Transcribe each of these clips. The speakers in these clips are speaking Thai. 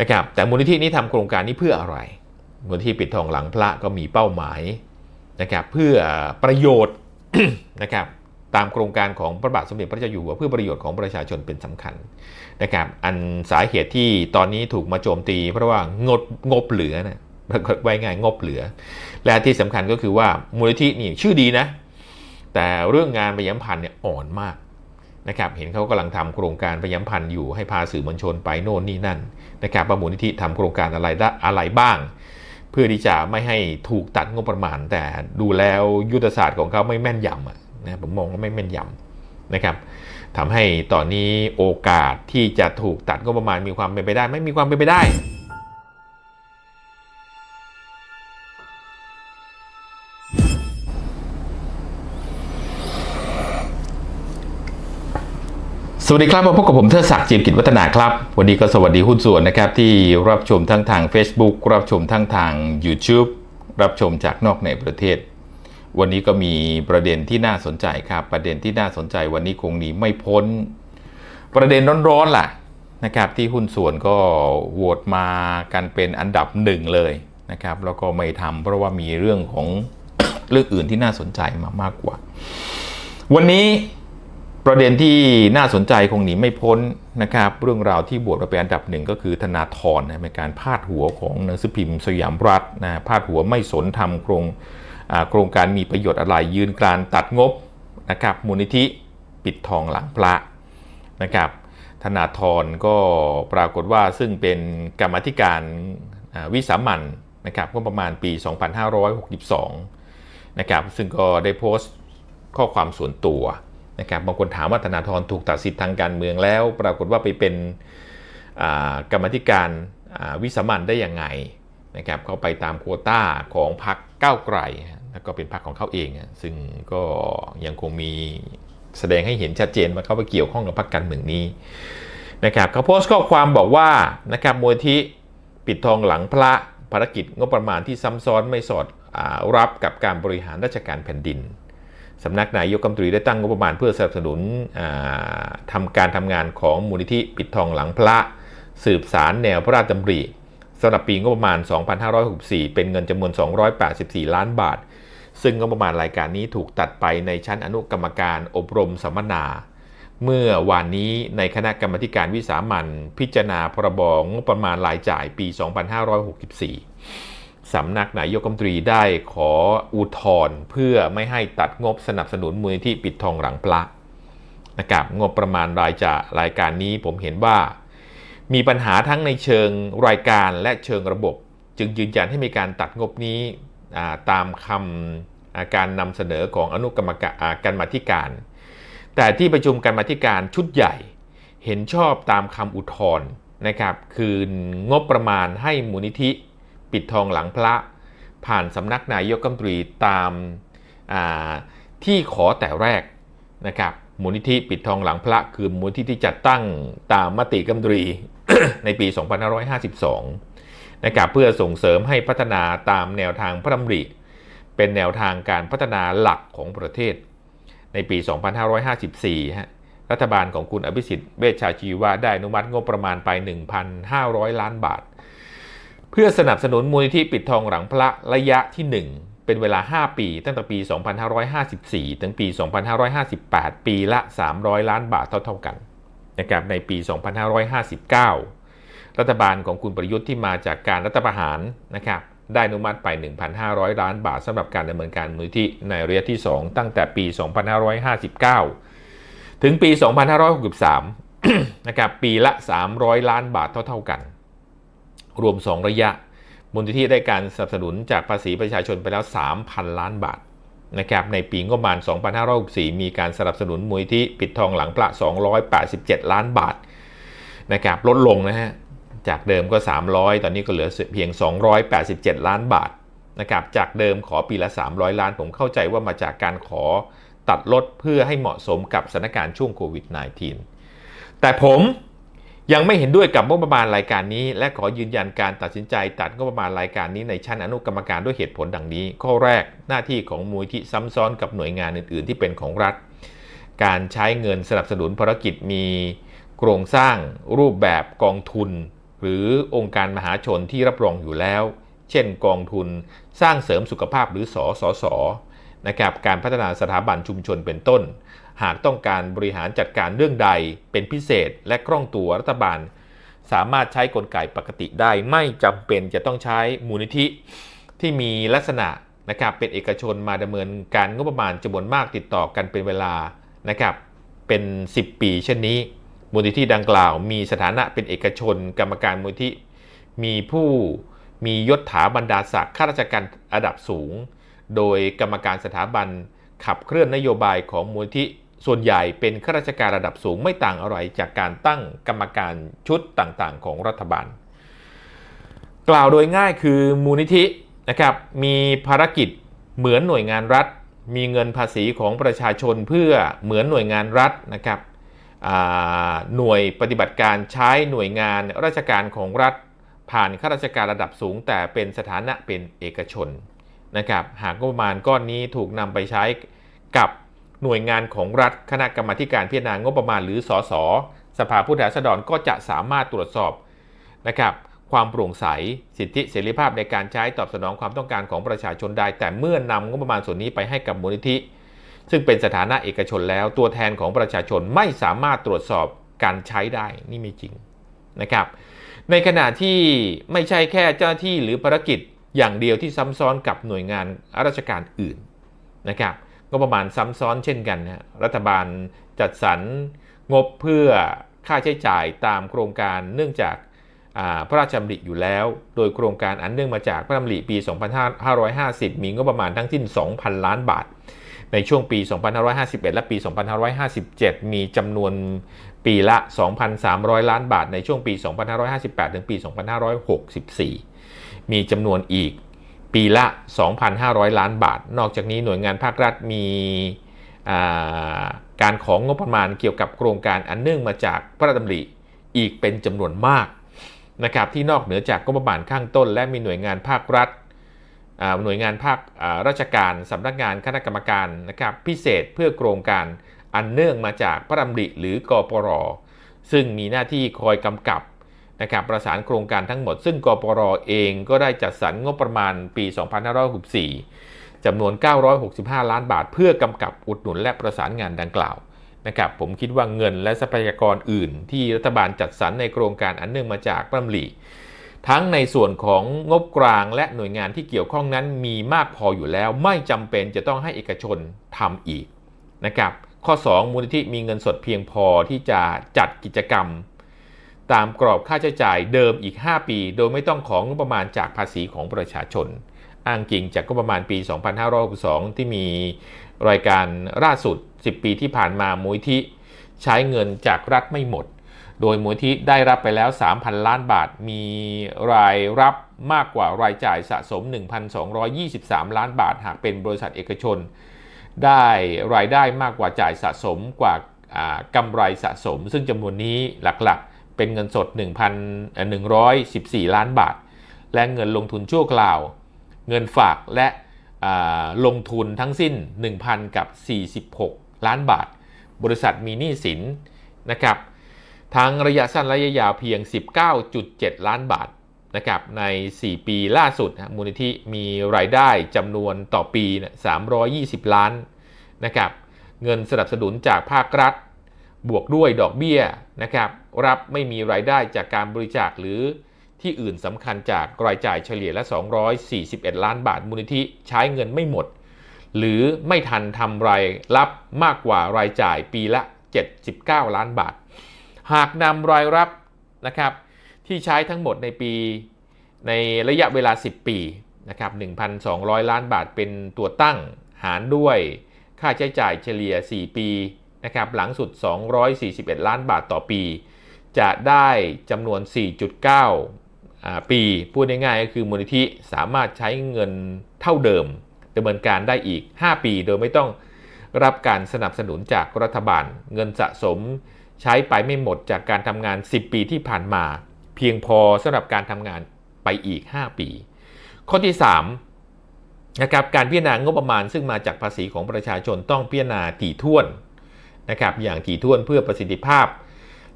นะครับแต่มูลนิธินี้ทำโครงการนี้เพื่ออะไร มูลนิธิปิดทองหลังพระก็มีเป้าหมายนะครับเพื่อประโยชน์นะครับตามโครงการของพระบาทสมเด็จพระเจ้าอยู่หัวเพื่อประโยชน์ของประชาชนเป็นสำคัญนะครับอันสาเหตุที่ตอนนี้ถูกมาโจมตี เพราะว่างดงบเหลือนะปรากฏไว้ง่ายงบเหลือ และที่สำคัญก็คือว่ามูลนิธินี่ชื่อดีนะ แต่เรื่องงานประชาสัมพันธ์เนี่ยอ่อนมากนะครับเห็นเขากำลังทำโครงการประชาสัมพันธ์อยู่ให้พาสื่อมวลชนไปโน่นนี่นั่น นะครับว่ามูลนิธิทำโครงการอะไรได้อะไรบ้าง เพื่อที่จะไม่ให้ถูกตัดงบประมาณ แต่ดูแล้วยุทธศาสตร์ของเขาไม่แม่นยำนะผมมองว่าไม่แม่นยำนะครับทำให้ตอนนี้โอกาสที่จะถูกตัดงบประมาณมีความเป็นไปได้ ไม่มีความเป็นไปได้ สวัสดีครับมาพบกับผมเทิดศักดิ์จีมกิจวัฒนาครับ วันนี้ก็สวัสดีหุ้นส่วนนะครับ ที่รับชมทั้งทาง Facebook รับชมทั้งทาง YouTube รับชมจากนอกในประเทศ วันนี้ก็มีประเด็นที่น่าสนใจครับ ประเด็นที่น่าสนใจวันนี้คงหนีไม่พ้น ประเด็นร้อนๆล่ะนะครับ ที่หุ้นส่วนก็โหวตมากันเป็นอันดับหนึ่งเลยนะครับแล้วก็ไม่ทำเพราะว่ามีเรื่องของเรื่องอื่นที่น่าสนใจมามากกว่า วันนี้ ประเด็นที่น่าสนใจคงหนีไม่พ้นนะครับเรื่องราวที่บวชมาเป็นอันดับหนึ่งก็คือธนาธรนะเป็นการพาดหัวของหนังสือพิมพ์สยามรัฐนะพาดหัวไม่สนทำโครงโครงการมีประโยชน์อะไรยืนกรานตัดงบนะครับมูลนิธิปิดทองหลังพระนะครับธนาธรก็ปรากฏว่าซึ่งเป็นกรรมธิการวิสามันนะครับก็ประมาณปี 2562นะครับซึ่งก็ได้โพสต์ข้อความส่วนตัว นะครับบางคนถามว่าธนาธรถูกตัดสิทธิ์ทางการเมืองแล้ว ปรากฏว่าไปเป็นกรรมธิการวิสามันได้ยังไงนะครับเขาไปตามโควต้าของพรรคก้าวไกลแล้วก็เป็นพรรคของเขาเอง ซึ่งก็ยังคงมีแสดงให้เห็นชัดเจนว่าเขาไปเกี่ยวข้องกับพรรคการเมืองนี้นะครับเขาโพสต์ข้อความบอกว่านะครับมูลที่ปิดทองหลังพระภารกิจงบประมาณที่ซ้ำซ้อนไม่สอดอรับกับการบริหารราชการแผ่นดิน สำนักนายกรัฐมนตรีได้ตั้งงบประมาณเพื่อสนับสนุนอ่าการทำงานของมูลนิธิปิดทองหลังพระ สืบสารแนวพระราชดำริสำหรับปีงบประมาณ 2564 เป็นเงินจำนวน 284 ล้านบาท ซึ่งงบประมาณรายการนี้ถูกตัดไปในชั้นอนุกรรมการอบรมสัมมนา เมื่อวานนี้ในคณะกรรมการวิสามันพิจารณาพรบงบประมาณรายจ่ายปี 2564 สำนักนายกรัฐมนตรีได้ขออุทธรณ์เพื่อไม่ให้ตัดงบสนับสนุนมูลนิธิปิดทองหลังพระนะครับงบประมาณรายจ่ารายการนี้ผมเห็นว่า มีปัญหาทั้งในเชิงรายการและเชิงระบบ จึงยืนยันให้มีการตัดงบนี้ตามคำาการนำเสนอของอนุกรรมการการมาธิการ แต่ที่ประชุมการมาธิการชุดใหญ่เห็นชอบตามคำอุทธรณ์นะครับ คืองบประมาณให้มูลนิธิ ปิดทองหลังพระ ผ่านสำนักนายกรัฐมนตรีตามาที่ขอแต่แรกนะครับมูลนิธิปิดทองหลังพระคือมูลนิธิที่จัดตั้งตามมติรัฐมนตรีในปี 2552 นะครับเพื่อส่งเสริมให้พัฒนาตามแนวทางพระดำริ เป็นแนวทางการพัฒนาหลักของประเทศ ในปี 2554ฮะรัฐบาลของคุณอภิสิทธิ์เวชชาชีวะได้อนุมัติงบประมาณไป 1,500 ล้านบาท เพื่อสนับสนุนมูลนิธิปิดทองหลังพระระยะที่ 1 เป็นเวลา 5 ปี ตั้งแต่ปี 2554 ถึงปี 2558 ปีละ 300 ล้านบาทเท่าๆกันนะครับในปี 2559 รัฐบาลของคุณประยุทธ์ที่มาจากการรัฐประหารนะครับได้อนุมัติไป 1,500 ล้านบาทสำหรับการดำเนินการมูลนิธิในระยะที่ 2 ตั้งแต่ปี 2559 ถึงปี 2563 นะครับปีละ 300 ล้านบาทเท่าๆกัน รวม 2 ระยะ มูลนิธิได้การสนับสนุนจากภาษีประชาชนไปแล้ว 3,000 ล้านบาทนะครับในปีงบประมาณ 2564 มีการสนับสนุนมูลนิธิปิดทองหลังพระ 287 ล้านบาทนะครับลดลงนะฮะจากเดิมก็ 300 ตอนนี้ก็เหลือเพียง 287 ล้านบาทนะครับจากเดิมขอปีละ 300 ล้าน ผมเข้าใจว่ามาจากการขอตัดลดเพื่อให้เหมาะสมกับสถานการณ์ช่วงโควิด -19 แต่ผม ยังไม่เห็นด้วยกับงบประมาณรายการนี้ และขอยืนยันการตัดสินใจตัดงบประมาณรายการนี้ในชั้นอนุกรรมการด้วยเหตุผลดังนี้ ข้อแรกหน้าที่ของมูลที่ซ้ำซ้อนกับหน่วยงานอื่น ๆ ที่เป็นของรัฐ การใช้เงินสนับสนุนภารกิจมีโครงสร้างรูปแบบกองทุน หรือองค์การมหาชนที่รับรองอยู่แล้ว เช่น กองทุนสร้างเสริมสุขภาพหรือสอสอสอนะครับการพัฒนาสถาบันชุมชนเป็นต้น หากต้องการบริหารจัดการเรื่องใดเป็นพิเศษและคล่องตัวรัฐบาล สามารถใช้กลไกปกติได้ไม่จำเป็นจะต้องใช้มูลนิธิที่มีลักษณะนะครับเป็นเอกชนมาดำเนินการงบประมาณจำนวนมากติดต่อกันเป็นเวลานะครับเป็น 10 ปีเช่นนี้ มูลนิธิดังกล่าว มีสถานะเป็นเอกชน กรรมการมูลนิธิมีผู้มียศถาบรรดาศักดิ์ข้าราชการระดับสูง โดยกรรมการสถาบันขับเคลื่อนนโยบายของมูลนิธิ ส่วนใหญ่เป็นข้าราชการระดับสูงไม่ต่างอะไรจากการตั้งกรรมการชุดต่างๆ ของรัฐบาล กล่าวโดยง่ายคือมูลนิธินะครับมีภารกิจเหมือนหน่วยงานรัฐ มีเงินภาษีของประชาชนเพื่อเหมือนหน่วยงานรัฐนะครับหน่วยปฏิบัติการใช้หน่วยงานราชการของรัฐ ผ่านข้าราชการระดับสูง แต่เป็นสถานะเป็นเอกชนนะครับหากงบประมาณก้อนนี้ถูกนำไปใช้กับ หน่วยงานของรัฐคณะกรรมาธิการพิจารณางบประมาณหรือสสสภาผู้แทนราษฎรก็จะสามารถตรวจสอบนะครับความโปร่งใส สิทธิเสรีภาพในการใช้ตอบสนองความต้องการของประชาชนได้ แต่เมื่อนำงบประมาณส่วนนี้ไปให้กับมูลนิธิ ซึ่งเป็นสถานะเอกชนแล้ว ตัวแทนของประชาชนไม่สามารถตรวจสอบการใช้ได้นี่ไม่จริงนะครับ ในขณะที่ไม่ใช่แค่เจ้าหน้าที่หรือภารกิจอย่างเดียวที่ซ้ำซ้อนกับหน่วยงานราชการอื่นนะครับ งบประมาณซ้ำซ้อนเช่นกันนะรัฐบาลจัดสรรงบเพื่อค่าใช้จ่ายตามโครงการเนื่องจากพระราชดำริอยู่แล้ว โดยโครงการอันเนื่องมาจากพระราชดำริปี 2550 มีงบประมาณทั้งสิ้น 2,000 ล้านบาท ในช่วงปี 2551 และปี 2557 มีจำนวนปีละ 2,300 ล้านบาท ในช่วงปี 2558 ถึงปี 2564 มีจำนวนอีก ปีละ 2,500 ล้านบาท นอกจากนี้หน่วยงานภาครัฐมีการของงบประมาณเกี่ยวกับโครงการอันเนื่องมาจากพระราชดำริอีกเป็นจำนวนมากนะครับที่นอกเหนือจากงบประมาณข้างต้น และมีหน่วยงานภาครัฐหน่วยงานภาคราชการสำนักงานคณะกรรมการนะครับพิเศษเพื่อโครงการอันเนื่องมาจากพระดำริหรือกปรซึ่งมีหน้าที่คอยกำกับ นะครับประสานโครงการทั้งหมด ซึ่งกปรเองก็ได้จัดสรรงบประมาณปี 2564จำนวน 965 ล้านบาท เพื่อกำกับอุดหนุนและประสานงานดังกล่าวนะครับผมคิดว่าเงินและทรัพยากรอื่น ที่รัฐบาลจัดสรรในโครงการอันเนื่องมาจากพระดำริทั้งในส่วนของงบกลางและหน่วยงานที่เกี่ยวข้องนั้นมีมากพออยู่แล้ว ไม่จำเป็นจะต้องให้เอกชนทำอีกนะครับข้อ 2 มูลนิธิมีเงินสดเพียงพอที่จะจัดกิจกรรม ตามกรอบค่าใช้จ่ายเดิมอีก 5 ปี โดยไม่ต้องของงบประมาณจากภาษีของประชาชน อ้างจริงจากงบประมาณปี 2562 ที่มีรายการล่าสุด 10 ปีที่ผ่านมามูลที่ใช้เงินจากรัฐไม่หมด โดยมูลที่ได้รับไปแล้ว 3,000 ล้านบาท มีรายรับมากกว่ารายจ่ายสะสม 1,223 ล้านบาท หากเป็นบริษัทเอกชน ได้รายได้มากกว่าจ่ายสะสมกว่ากำไรสะสม ซึ่งจำนวนนี้หลักๆ เป็นเงินสด 1,114 ล้านบาท และเงินลงทุนชั่วคราว เงินฝากและลงทุนทั้งสิ้น 1,000 กับ 46 ล้านบาท บริษัทมีหนี้สินนะครับทั้งระยะสั้นระยะยาวเพียง 19.7 ล้านบาทนะครับใน 4 ปีล่าสุดมูลนิธิมีรายได้จำนวนต่อปี 320 ล้านนะครับเงินสนับสนุนจากภาครัฐ บวกด้วยดอกเบี้ยนะครับ รับไม่มีรายได้จากการบริจาคหรือที่อื่นสำคัญจากรายจ่ายเฉลี่ยละ 241 ล้านบาทมูลนิธิใช้เงินไม่หมด หรือไม่ทันทำรายรับมากกว่ารายจ่ายปีละ 79 ล้านบาท หากนำรายรับนะครับที่ใช้ทั้งหมดในปีในระยะเวลา 10 ปีนะครับ1,200 ล้านบาทเป็นตัวตั้งหารด้วยค่าใช้จ่ายเฉลี่ย 4 ปีนะครับหลังสุด 241 ล้านบาทต่อปี จะได้จำนวน 4.9 ปี พูดง่ายๆก็คือมูลนิธิสามารถใช้เงินเท่าเดิมดำเนินการได้อีก 5 ปี โดยไม่ต้องรับการสนับสนุนจากรัฐบาล เงินสะสมใช้ไปไม่หมดจากการทำงาน 10 ปีที่ผ่านมา เพียงพอสำหรับการทำงานไปอีก 5 ปี ข้อที่3นะครับการพิจารณางบประมาณซึ่งมาจากภาษีของประชาชนต้องพิจารณาถี่ถ้วนนะครับอย่างถี่ถ้วนเพื่อประสิทธิภาพ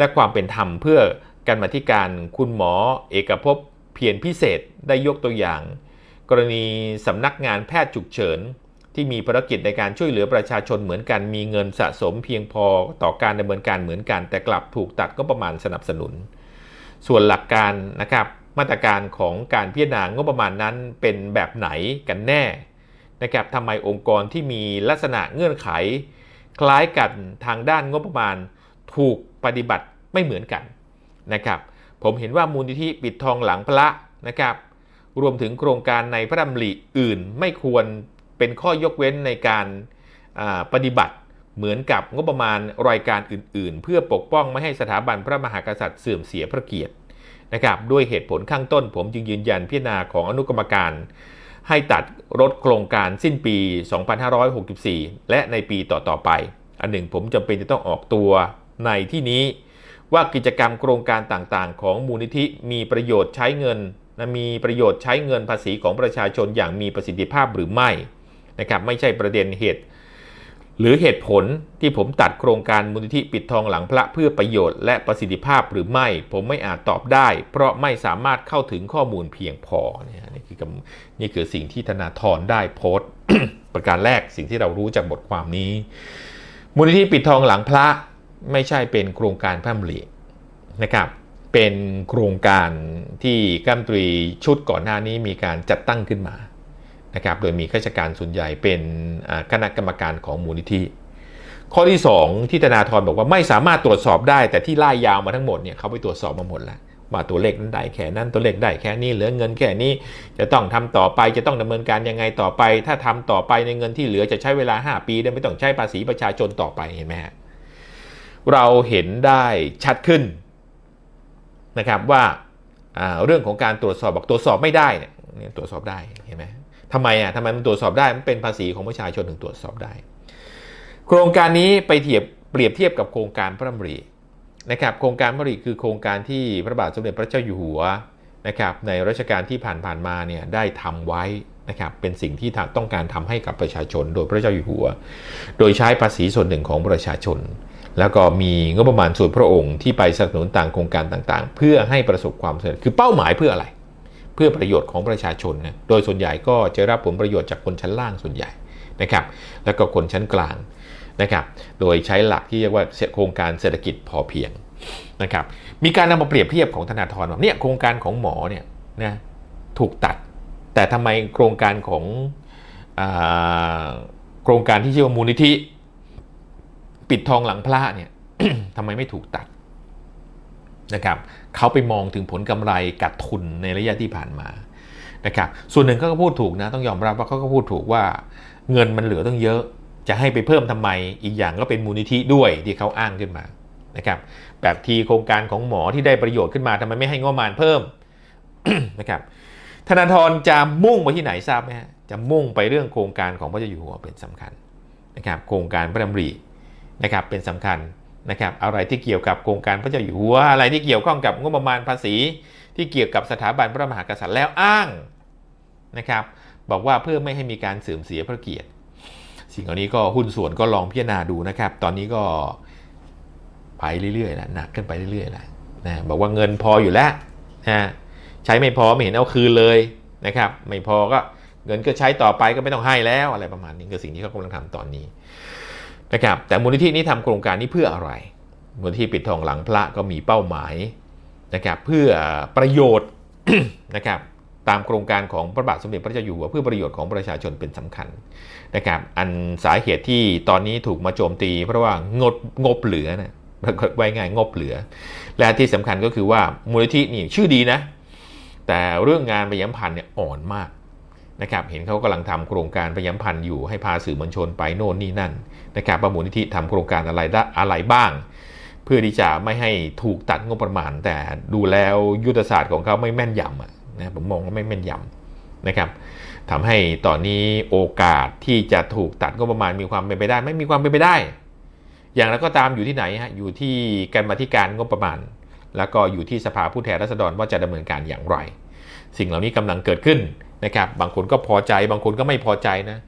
และความเป็นธรรมเพื่อการมาธิการคุณหมอเอกภพเพียรพิเศษได้ยกตัวอย่าง กรณีสำนักงานแพทย์ฉุกเฉิน ที่มีภารกิจในการช่วยเหลือประชาชนเหมือนกันมีเงินสะสมเพียงพอต่อการดำเนินการเหมือนกัน แต่กลับถูกตัดก็ประมาณสนับสนุน ส่วนหลักการนะครับมาตรการของการพิจารณางบประมาณนั้นเป็นแบบไหนกันแน่นะครับทำไมองค์กรที่มีลักษณะเงื่อนไข คล้ายกันทางด้านงบประมาณ ถูกปฏิบัติ ไม่เหมือนกันนะครับ ผมเห็นว่ามูลนิธิปิดทองหลังพระนะครับ รวมถึงโครงการในพระดำริอื่นไม่ควรเป็นข้อยกเว้นในการปฏิบัติเหมือนกับงบประมาณรายการอื่น ๆ เพื่อปกป้องไม่ให้สถาบันพระมหากษัตริย์เสื่อมเสียพระเกียรตินะครับด้วยเหตุผลข้างต้น ผมจึงยืนยันพิจารณาของอนุกรรมการ ให้ตัดรถโครงการสิ้นปี 2564 และในปีต่อ ๆ ไป อันหนึ่งผมจำเป็นจะต้องออกตัวในที่นี้ ว่ากิจกรรมโครงการต่างๆ ของมูลนิธิมีประโยชน์ใช้เงินนะมีประโยชน์ใช้เงินภาษีของประชาชนอย่างมีประสิทธิภาพหรือไม่นะครับไม่ใช่ประเด็นเหตุ หรือเหตุผลที่ผมตัดโครงการมูลนิธิปิดทองหลังพระเพื่อประโยชน์และประสิทธิภาพหรือไม่ ผมไม่อาจตอบได้ เพราะไม่สามารถเข้าถึงข้อมูลเพียงพอนี่คือนี่คือสิ่งที่ธนาธรได้โพสต์ ประการแรกสิ่งที่เรารู้จากบทความนี้ มูลนิธิปิดทองหลังพระ ไม่ใช่เป็นโครงการพระมรินะครับ เป็นโครงการที่กัมตรีชุดก่อนหน้านี้มีการจัดตั้งขึ้นมานะครับ โดยมีข้าราชการส่วนใหญ่เป็นคณะกรรมการของมูลนิธิข้อที่ 2 ที่ธนาธรบอกว่าไม่สามารถตรวจสอบได้ แต่ที่ไล่ยาวมาทั้งหมดเนี่ยเขาไปตรวจสอบมาหมดแล้วว่าตัวเลขนั้นได้แค่นั้นตัวเลขได้แค่นี้เหลือเงินแค่นี้จะต้องทำต่อไปจะต้องดำเนินการยังไงต่อไป ถ้าทำต่อไปในเงินที่เหลือจะใช้เวลา 5 ปีได้ไม่ต้องใช้ภาษีประชาชนต่อไปเห็นไหมฮะ เราเห็นได้ชัดขึ้นนะครับว่าเรื่องของการตรวจสอบบอกตรวจสอบไม่ได้เนี่ยตรวจสอบได้เห็นไหมทำไมอะทำไมมันตรวจสอบได้มันเป็นภาษีของประชาชนถึงตรวจสอบได้ โครงการนี้ไปเทียบเปรียบเทียบกับโครงการพระมรีนะครับโครงการพระมรีคือโครงการที่พระบาทสมเด็จพระเจ้าอยู่หัวนะครับในรัชกาลที่ผ่านๆมาเนี่ยได้ทำไว้นะครับเป็นสิ่งที่ต้องการทำให้กับประชาชน โดยพระเจ้าอยู่หัว โดยใช้ภาษีส่วนหนึ่งของประชาชน แล้วก็มีงบประมาณส่วนพระองค์ที่ไปสนับสนุนต่างโครงการต่างๆ เพื่อให้ประสบความสำเร็จคือเป้าหมายเพื่ออะไร เพื่อประโยชน์ของประชาชนนะโดยส่วนใหญ่ก็จะรับผลประโยชน์จากคนชั้นล่างส่วนใหญ่นะครับ แล้วก็คนชั้นกลางนะครับ โดยใช้หลักที่เรียกว่าโครงการเศรษฐกิจพอเพียงนะครับ มีการนำมาเปรียบเทียบของธนาธรว่าเนี่ยโครงการของหมอเนี่ยนะถูกตัด แต่ทำไมโครงการของโครงการที่ชื่อว่ามูลนิธิ ปิดทองหลังพระเนี่ยทำไมไม่ถูกตัดนะครับเขาไปมองถึงผลกำไรกัดทุนในระยะที่ผ่านมานะครับส่วนหนึ่งเขาก็พูดถูกนะต้องยอมรับว่าเขาก็พูดถูกว่า เงินมันเหลือต้องเยอะ จะให้ไปเพิ่มทำไมอีกอย่างก็เป็นมูลนิธิด้วยที่เขาอ้างขึ้นมานะครับแบบทีโครงการของหมอที่ได้ประโยชน์ขึ้นมาทำไมไม่ให้งบประมาณเพิ่มนะครับธนาธรจะมุ่งไปที่ไหนทราบไหมฮะจะมุ่งไปเรื่องโครงการของพระเจ้าอยู่หัวเป็นสำคัญนะครับโครงการพระดำริ นะครับเป็นสำคัญนะครับอะไรที่เกี่ยวกับโครงการพระเจ้าอยู่หัวอะไรที่เกี่ยวข้องกับงบประมาณภาษี ที่เกี่ยวกับสถาบันพระมหากษัตริย์แล้วอ้างนะครับบอกว่าเพื่อไม่ให้มีการเสื่อมเสียพระเกียรติ สิ่งเหล่านี้ก็หุ้นส่วนก็ลองพิจารณาดูนะครับ ตอนนี้ก็ไปเรื่อยๆแล้วหนักขึ้นไปเรื่อยๆแล้วนะบอกว่าเงินพออยู่แล้วนะใช้ไม่พอไม่เห็นเอาคืนเลยนะครับไม่พอก็เงินก็ใช้ต่อไปก็ไม่ต้องให้แล้วอะไรประมาณนี้คือสิ่งที่เขากำลังทำตอนนี้ นะครับแต่มูลนิธินี้ทำโครงการนี้เพื่ออะไร มูลนิธิปิดทองหลังพระก็มีเป้าหมายนะครับเพื่อประโยชน์นะครับตามโครงการของพระบาทสมเด็จพระเจ้าอยู่หัวเพื่อประโยชน์ของประชาชนเป็นสำคัญนะครับอันสาเหตุที่ตอนนี้ถูกมาโจมตี เพราะว่างดงบเหลือนะไว้ง่ายงบเหลือ และที่สำคัญก็คือว่ามูลนิธินี่ชื่อดีนะ แต่เรื่องงานประยมพันธ์เนี่ยอ่อนมาก นะครับเห็นเขากำลังทำโครงการประยมพันอยู่ให้พาสื่อมวลชนไปโน่นนี่นั่นนะครับประมูลนิธิทำโครงการอะไรอะไรบ้าง เพื่อที่จะไม่ให้ถูกตัดงบประมาณ แต่ดูแล้วยุทธศาสตร์ของเขาไม่แม่นยำนะผมมองว่าไม่แม่นยำนะครับทำให้ตอนนี้โอกาสที่จะถูกตัดงบประมาณมีความเป็นไปได้ ไม่มีความเป็นไปได้ อย่างไรก็ตามอยู่ที่ไหนฮะอยู่ที่การมาธิการงบประมาณ แล้วก็อยู่ที่สภาผู้แทนราษฎรว่าจะดำเนินการอย่างไร สิ่งเหล่านี้กำลังเกิดขึ้น นะครับบางคนก็พอใจบางคนก็ไม่พอใจนะ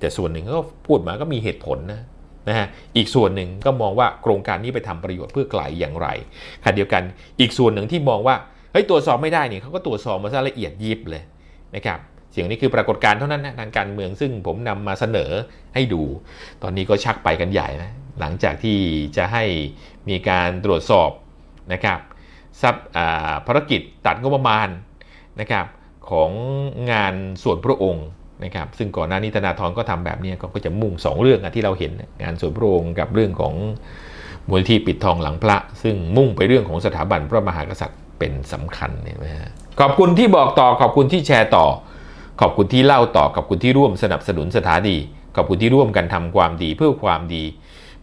แต่ส่วนหนึ่งก็พูดมาก็มีเหตุผลนะนะฮะอีกส่วนหนึ่งก็มองว่าโครงการนี้ไปทำประโยชน์เพื่อไกลอย่างไรขณะเดียวกันอีกส่วนหนึ่งที่มองว่าเฮ้ยตรวจสอบไม่ได้เนี่ยเขาก็ตรวจสอบมาซะละเอียดยิบเลยนะครับเสียงนี้คือปรากฏการณ์เท่านั้นนะทางการเมืองซึ่งผมนำมาเสนอให้ดู ตอนนี้ก็ชักไปกันใหญ่นะหลังจากที่จะให้มีการตรวจสอบนะครับซับอ่าภารกิจตัดงบประมาณนะครับ ของงานส่วนพระองค์นะครับ ซึ่งก่อนหน้านี้ธนาธรก็ทำแบบนี้ก็ก็จะมุ่งสองเรื่องอะที่เราเห็นงานส่วนพระองค์กับเรื่องของมูลนิธิปิดทองหลังพระ ซึ่งมุ่งไปเรื่องของสถาบันพระมหากษัตริย์เป็นสำคัญเนี่ยนะฮะขอบคุณที่บอกต่อขอบคุณที่แชร์ต่อ ขอบคุณที่เล่าต่อขอบคุณที่ร่วมสนับสนุนสถานีขอบคุณที่ร่วมกันทำความดีเพื่อความดี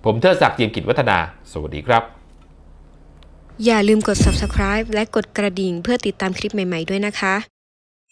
ผมเทิดศักดิ์เจียมกิจวัฒนา สวัสดีครับ อย่าลืมกด subscribe และกดกระดิ่งเพื่อติดตามคลิปใหม่ ๆ ด้วยนะคะ